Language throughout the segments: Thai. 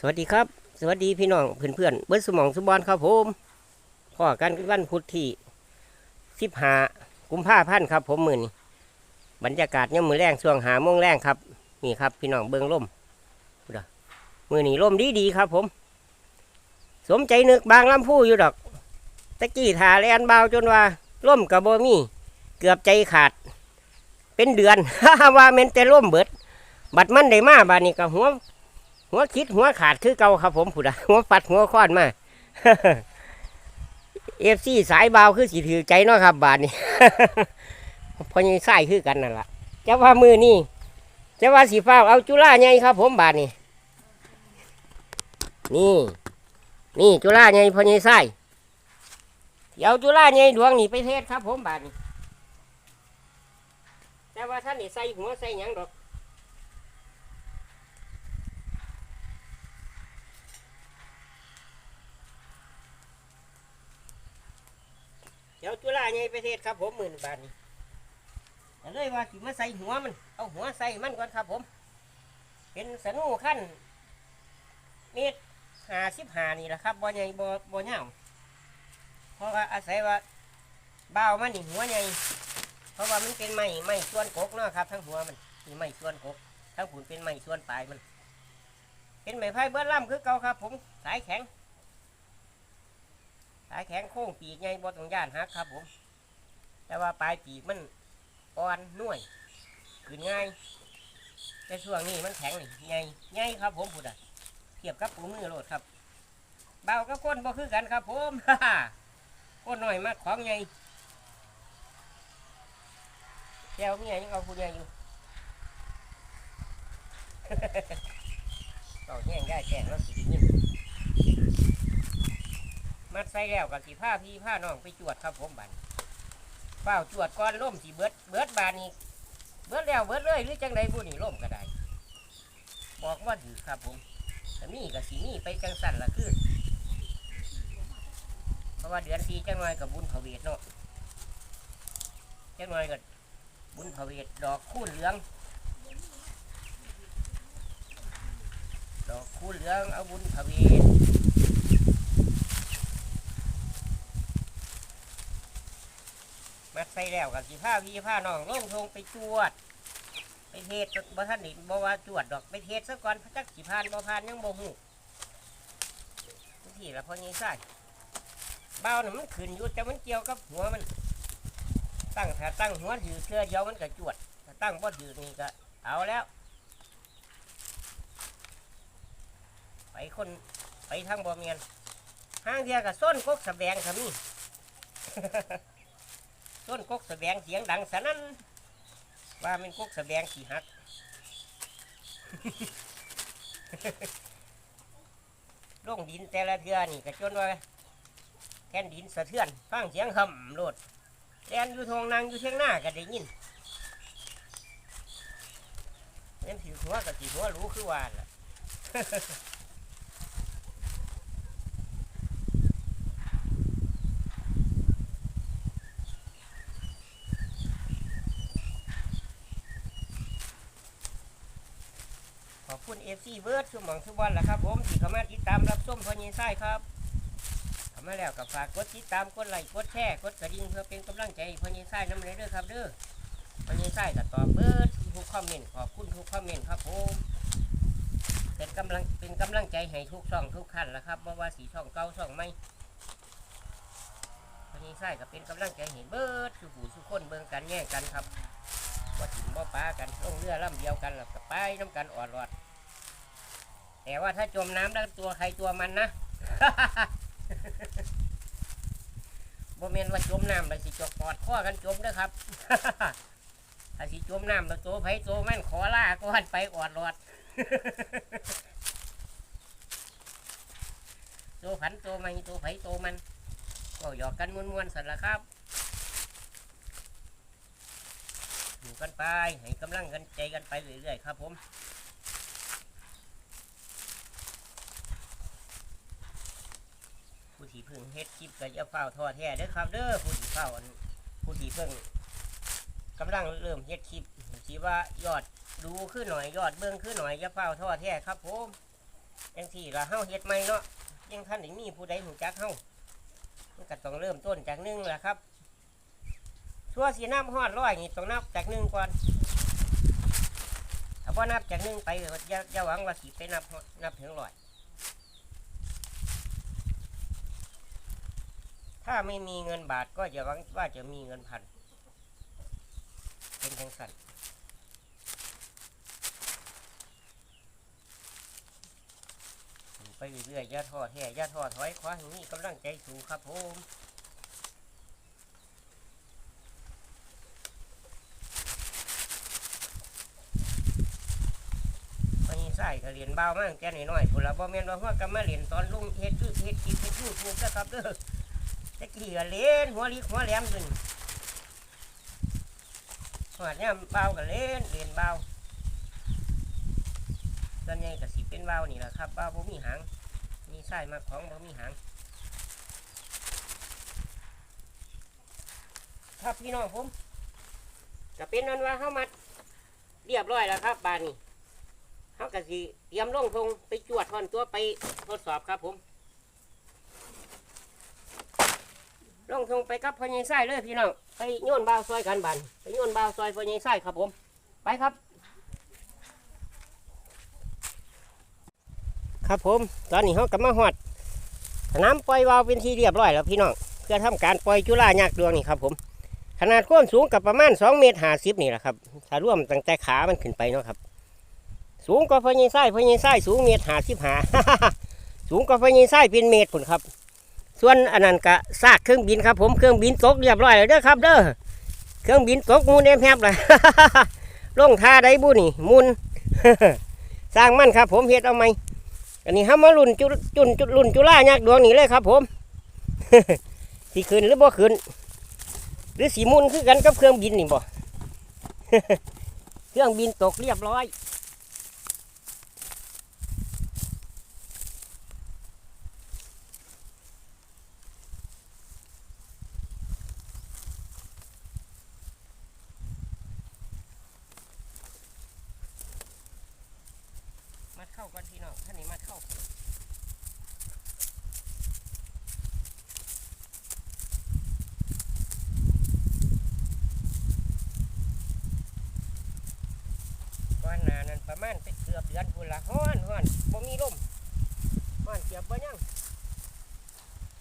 สวัสดีครับ สวัสดีพี่น้องเพื่อนๆเบิร์ดสมองสมบอลครับผมพ่อกันวันพุธที่สิบหากุมภาพันธ์ครับ ผมมือนี้บรรยากาศเนี่ยมมือแรงช่วงหาโมงแรงครับ นี่ครับ พี่น้องเบิ้งล่มดอะมือนี้ล่มดีดีครับ ผม สมใจนึกบางลำพูอยู่ดอกตะกี้ทาแลนเบาจนว่าล่มกับโบมีเกือบใจขาด เป็นเดือนว่าเมนแต่ล่มเบิด บัดมันได้มาบานี้ก็หัว หัวคิดหัวขาดคือเก่าครับ ผมผู้ดหัวฟัดหัวค้อนมาเอฟซีสายเบาคือสีถือใจเนาะครับ บาทนี้พอยังใส่คือกันนั่นแหละจะว่ามือนี่จะว่าสีฟ้าเอาจุฬาไงครับ ผมบาทนี้นี่ นี่จุฬาไงพอยังใส่เอาจุฬาไงดวงนี่ไปเทศครับ ผมบาทนี้แต่ว่าท่านนี่ใส่หัวใส่หยังดอก เดี๋ยวจุฬาใหญ่ ประเทศครับผมหมื่นบาทนี่แต่เลยว่าสิมาใส่หัวมัน เอาหัวใส่มันก่อนครับผม เป็นสนูขั้นเมตรหาสิบหานี่แหละครับบ่ใหญ่บ่บ่ยาวเพราะว่าอาศัยว่าเบามันนี่หัวใหญ่เพราะว่ามันเป็นไม้ไม้ส่วนกกเนาะครับ ทั้งหัวมันมีไม้ส่วนกกทั้งผุนเป็นไม้ส่วนปลายมัน เป็นไม้ไผ่เบิ้ลล่ำคือเก่าครับ ผมสายแข็งสายแข็งโค้งปีกไงบนตรงย่านฮักครับผม แต่ว่าปลายปีกมันอ่อนนุ่ยขึ้นง่าย แต่ช่วงนี้มันแข็งนี่ไงไงครับผมพูดอะเทียบกับปูมือโลดครับ เบากับก้นบ่คือกันครับผมก้นหน่อยมากของไงแก้วเมียยังเอาผู้ใหญ่อยู่เอาแย่งได้แจ้งแล้วสิได้ยินมัดใส่แล้วกับสีผ้าพี่ผ้าน้องไปจวดครับผมบัน เฝ้าจวดก้อนล่มสีเบิดเบิดบานนี้เบิดแล้วเบิดเลยหรือจังใดผู้นี่ล่มก็ได้ บอกว่าถือครับผมแต่นี่กับสีนี่ไปจังสั่นละคือเพราะว่าเดือนสีจังหน่อยกับบุญพระเวทเนาะจังหน่อยกับบุญพระเวทดอกคูณเหลือง ดอกคูณเหลืองเอาบุญพระเวท มัดใส่แล้วกับสีผ้าพี่ผ้าน้องลงทงไปจวด ไปเทศบ่ท่านนี่บ่ว่าจวดดอกไปเทศซะก่อนพระจักสีพานบ่พานยังบ่หูที่ละพอยังใส่เบ้าน่ะมันขึ้นอยู่แต่มันเกี่ยวกับหัวมัน ตั้งถ้าตั้งหัวถือเครือเดียวมันก็จวดถ้าตั้งบ่ถือนี่ก็เอาแล้ว ไปคนไปทางบ่เมียนห้างเทียกับส้นกกสะแบงครับนี่ ต้นกกแสดงเสียงดังสนั่นว่าเป็นกกแสดงสีหัก ลงดินแต่ละเทือนี่ก็จนว่าแค่นดินสะเทือนฟังเสียงห่ำโลดแลนอยู่ทงนางอยู่เชียงหน้าก็ได้ยินเล่นผิวหัวกับสีหัวรู้คือวานล่ะ ขอบคุณเอฟซีเบิร์ดชุมหมองทุกวันแหละครับผมที่เข้ามาติดตามรับชมพอยีไส้ครับเข้ามาแล้วก็ฝากกดติดตามกดไลค์กดแชร์กดกระดิ่งเพื่อเป็นกำลังใจพอยีไส้น้ำเลยเด้อครับเด้อพอยีไส้ก็ตอบเบิร์ดทุกคอมเมนต์ขอบคุณทุกคอมเมนต์ครับผมเป็นกำลังเป็นกำลังใจให้ทุกช่องทุกขั้นละครับเพราะว่าสีช่องเก่าช่องใหม่พอยีไส้ก็เป็นกำลังใจให้เบิร์ดสุขุสุขคนเบิ่งกันแย่งกันครับ บ่ปลากันลงเรือลำเดียวกันแล้วก็ไปน้ำกันอ่อนรอด แต่ว่าถ้าจมน้ำแล้วตัวใครตัวมันนะบ่เมนว่าจมน้ำแล้วสิจกปอดข้อกันจมด้อครับถ้าสิจมน้ำแล้วโตไผตัวมันขอล่าก่อนไปอ่อนรอดโตผันโตมันโตไผตัวมันก็หยอกกันมวนๆสันละครับ อยู่ กันไป ให้กำลังกันใจกันไปเรื่อยๆครับผมผู้ที่เพิ่งเฮ็ดคลิปก็จะเฝ้าทอดแท้เด้อครับเด้อผู้ที่เฝ้าผู้ที่เพิ่งกำลังเริ่มเฮ็ดคลิปที่ว่ายอดดูขึ้นหน่อยยอดเบื้องขึ้นหน่อยจะเฝ้าทอดแท้ครับผมจังสี่ละเฮ้าเฮ็ดใหม่เนาะยังท่านได้มีผู้ใดหูจักเฮ้ามันก็ต้องเริ่มต้นจากนึ่งแหละครับ ชั่วสีน้ำฮอดร้อยนี่ต้องนับจากหนึ่งก่อนถ้าว่านับจากหนึ่งไปก็อย่าอย่าหวังว่าสิไปนับฮอดนับถึงร้อยถ้าไม่มีเงินบาทก็อย่าหวังว่าจะมีเงินพันเป็นจังสันไปเรื่อยๆย่าท้อแท้อย่าท้อถอยขอให้มีกำลังใจสูงครับผมใช่ ก็เรียนเบามากแค่น้อยๆผุนละบ่แม่นว่าหัวก็มาเรียนตอนลุงเฮ็ดคือเฮ็ดกินเฮ็ดยูทูบนะครับเด้อตะกี้ก็เล่นหัวลิกหัวแหลมดึงหัวเนี่ยเบาก็เล่นเรียนเบาส่วนใหญ่ก็สิเป็นเบานี่แหละครับเบาบ่มีหางมีไส้มาของบ่มีหางครับพี่น้องผมจะเป็นนั้นว่าเฮามัดเรียบร้อยแล้วครับบานนี้ เฮาก็สิเตรียมลงทงไปจวดทอนตัวไปทดสอบครับผม ลงทงไปกับพ่อใหญ่ไส้เลยพี่น้องไปโยนบ่าวซอยกันบานไปโยนบ่าวซอยพ่อใหญ่ไส้ครับผม ไปครับ ครับผม ตอนนี้เขากำมาหอดสนามปล่อยวาวเป็นที่เรียบร้อยแล้วพี่น้องเพื่อทำการปล่อยจุฬายักษ์ดวงนี่ครับผมขนาดความสูงกับประมาณ2เมตรห้าสิบนี่แหละครับ ถ้ารวมตั้งแต่ขามันขึ้นไปเนาะครับ สูงกว่าพญายไส้พญายไส้สูงเมตรหาสิบหาสูงกว่าพญายไส้เป็นเมตรผลครับ ส่วนอันนั้นก็ซากเครื่องบินครับ ผมเครื่องบินตกเรียบร้อยแล้วเด้อครับ เด้อเครื่องบินตกมูนเอมแฮบเลยลงท่าได้บุนี่มุนสร้างมั่นครับ ผมเฮ็ดเอาไหมอันนี้ห้ามารุ่นจุจุนจุรุ่นจุล่ายักดวงนี้เลยครับ ผมสีขึ้นหรือบ่ขึ้นหรือสีมุนคือกันกับเครื่องบินนี่บ่เครื่องบินตกเรียบร้อย เข้าก่อนพี่น้องท่านนี้มัดเข้าก้อนหนานั้นประมาณเป็นเกือบเดือนพุ่นละฮ้อนฮ้อนบ่มีลมฮ้อนเกียบบ่ยัง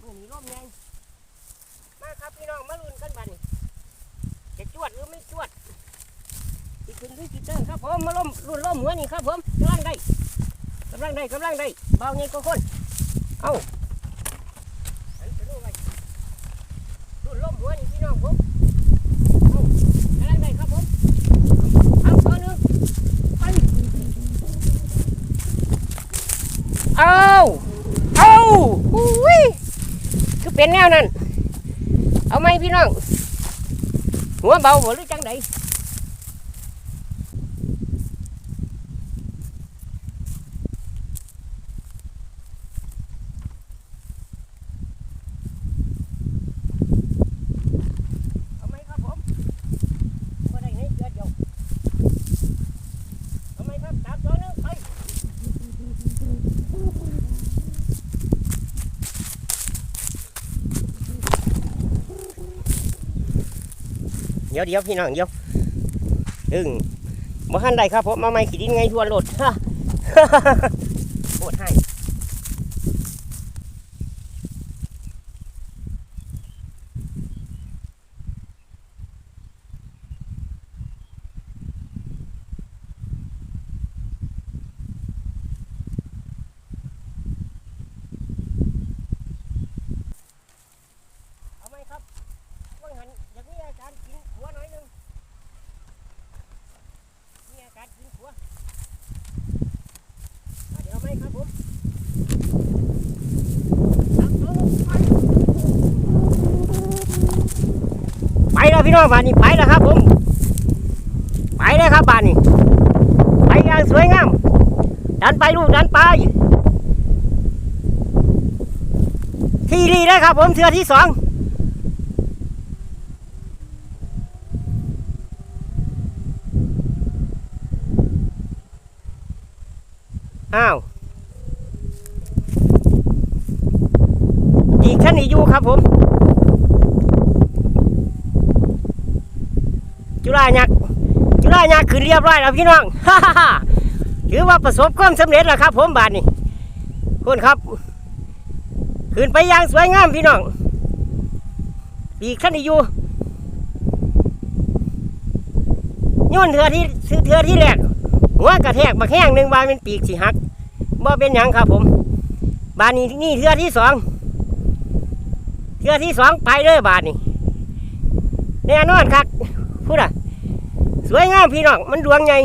มือนี้ลมไงมาครับพี่น้องมาลุ้นกันบัดนี้จะจวดหรือไม่จวดสิขึ้นหรือสิเดินครับผมมาล้มรุ่นล้มหัวนี่ครับผมกำลังได้ำลังได้กำลังได้เบาเงี้ยก็คนเอ้าอันจะรู้ไว้รุ่นล้มหัวนี่พี่น้องผมเอากำลังได้ครับผมเอาตัวนึงเอาเอาอุ้ยคือเป็นแนวนั้นเอาไหมพี่น้องหัวเบาบ่หรือจังไดเอาไหมครับผมบ่ได้ให้เกิดเดียวเอาไหมครับสามตัวหนึงไป เดี๋ยวเดี๋ยวพี่น้องเดี๋ยวดึงบ่ทันใดครับผมมาไม่ขีดินไงทวนโหลด พี่น้องบ้านนี้ไปแล้วครับ ผม ไปเลยครับบ้านนี้ไปอย่างสวยงามดันไปลูกดันไป ที่ดีได้ครับ ผมเทือที่สองอ้าวอีกท่านนี้อยู่ครับผม ฬายักษ์จุฬายักษ์ขึ้นเรียบร้อยแล้วพี่น้องฮ่าฮ่าฮ่าถือว่าประสบความสำเร็จแล้วครับ ผมบาทนี้คุณครับขึ้นไปอย่างสวยงามพี่น้องปีกท่านอยู่ย้อนเถือที่เถือที่แรกหัวกระแทกบักแห้งหนึ่งบานเป็นปีกสิหักบ่เป็นหยังครับ ผม บานนี้นี่เทือที่สองเทือที่สองไปเลยบานนี้แน่นอนครับพูดอะ สวยงามพี่น้องมันดวงใหญ่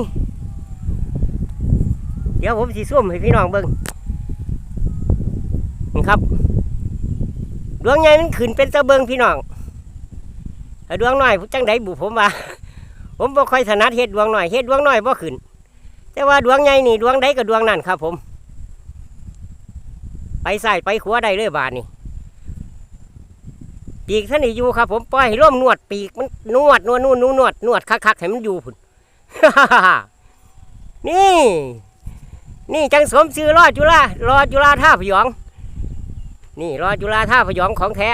เดี๋ยวผมสีส้มให้พี่น้องเบิ่งนี่ครับ ดวงใหญ่มันขึ้นเป็นตะเบิงพี่น้องถ้าดวงน้อยจังไดบุผมว่า ผมบ่ค่อยถนัดเฮ็ดดวงน้อยเฮ็ดดวงน้อยบ่ขึ้น แต่ว่าดวงใหญ่นี่ดวงใดก็ดวงนั่นครับ ผม ไปใส่ไปขัวได้เลยบาทนี่ ปีกท่านนี่อยู่ครับ ผมปล่อยให้ร่มนวดปีกมันนวดนวดนวดนวดนวดนวดคักๆให้มันอยู่พุ่นนี่ นี่จังสมชื่อรอดจุฬารอจุฬาท่าพยอง นี่รอจุฬาท่าพยองของแท้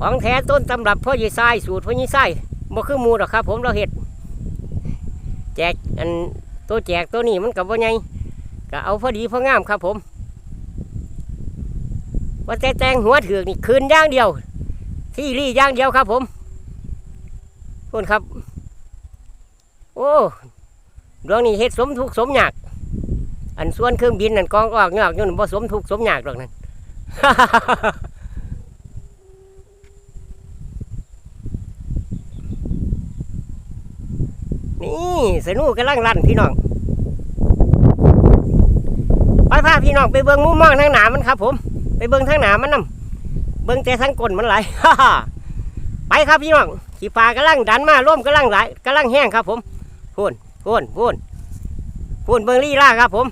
ของแท้ต้นตำรับพ่อยี่ไส้สูตรพ่อยี่ไส้บ่คือมูหรอกครับ ผมเราเห็ด แจกอันตัวแจกตัวนี้มันกับว่าไงก็เอาพอดีพองามครับผม ว่าแต่แต่งหัวถือนี่คืนย่างเดียว ที่รี่ย่างเดียวครับ ผมคุณครับ โอ้ดวงนี้เฮ็ดสมทุกสมยากอันส่วนเครื่องบินนั่นกองออกยอกอยู่นั่นบ่สมทุกสมยากหรอกนั่นนี่สนุกกำลังลั่นพี่น้องไปพาพี่น้องไปเบิ่งมุมมองทางหนามันครับผม เบิ่งทางหนามันนํเบิ่งแต่ทางก้นมันไหลไปครับพี่น้องขี่ฟ้ากำลังดันมาร่วมกำลังไหลกำลังแห้งครับ ผมพูนพูนพูนพูนเบิ่งลี่ล่าครับ ผม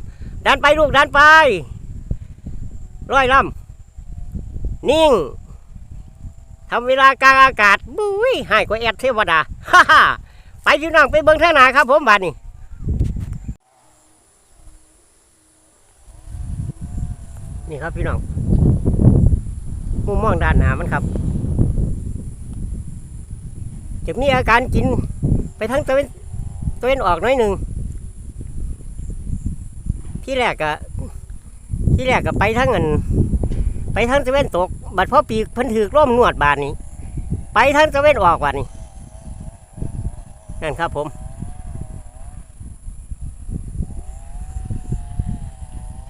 ดันไปลูกดันไปร้อยลำนิ่งทำเวลากลางอากาศบุ้ยให้กว่าแอดเทวดาฮ่าฮ่าไปพี่น้องไปเบิ่งทางหนาครับ ผมบาดนี้นี่ครับพี่น้อง มุมมองด้านหน้ามันครับจะมีอาการกินไปทั้งตะเวนตะเวนออกน้อยหนึ่งที่แรกอะที่แรกก็ไปทั้งอันไปทั้งตะเวนตก บัดพ่อปีกพันถือร่มนวดบานนี้ ไปทั้งตะเวนออกบานนี้นั่นครับผม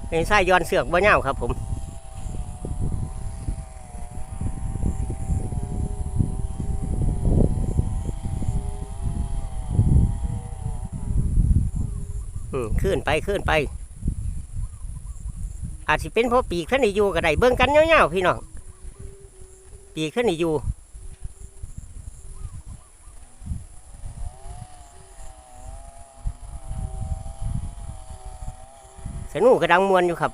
เป็นไส้ย้อนเสือกบ่เน่าครับผม ขึ้นไปขึ้นไป อาจจะเป็นเพราะปีกขึ้นในอยู่ก็ได้เบิ่งกันเงี้ยวๆพี่น้องปีกขึ้นในอยู่สนุกกระดังมวนอยู่ครับ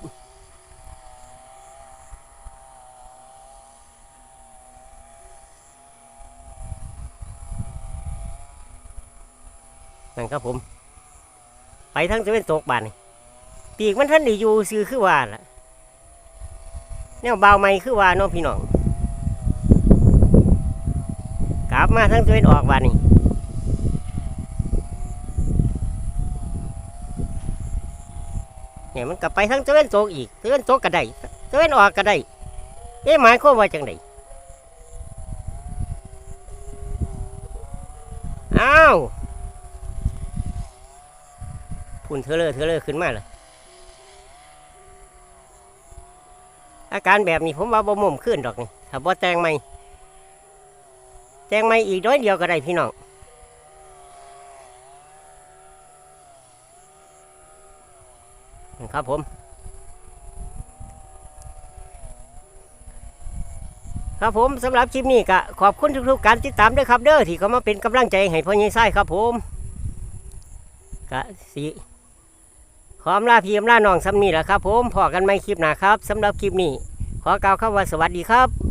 นั่นครับผม ไปทั้งจะเป็นตกบานนี่ปีกมันท่านได้อยู่ซื้อคือว่าล่ะแนวเบาไม่คือว่าน้องพี่น้องกลับมาทั้งจะเป็นออกบานนี่เนี่ยมันกลับไปทั้งจะเป็นตกอีกจะเป็นตกก็ได้จะเป็นออกก็ได้เอ๊ะหมายความว่าจังไดอ้าว พุ่นเทเลอร์เทเลอร์ขึ้นมาเลยอาการแบบนี้ผมว่าบ่มุมขึ้นดอกนี่ถ้าบ่แจงไม่แจงไม่อีกน้อยเดียวก็ได้พี่น้องครับผมครับผมสำหรับคลิปนี้ก็ขอบคุณทุกๆการติดตามด้วยครับเด้อที่เขามาเป็นกำลังใจให้พ่อใหญ่ไส้ครับผมก็สี ออมลาพีมลาน้องซ้ำนี่แหละครับ ผมพอกันไม่คลิปหนาครับสำหรับคลิปนี้ ขอกล่าวคำว่าสวัสดีครับ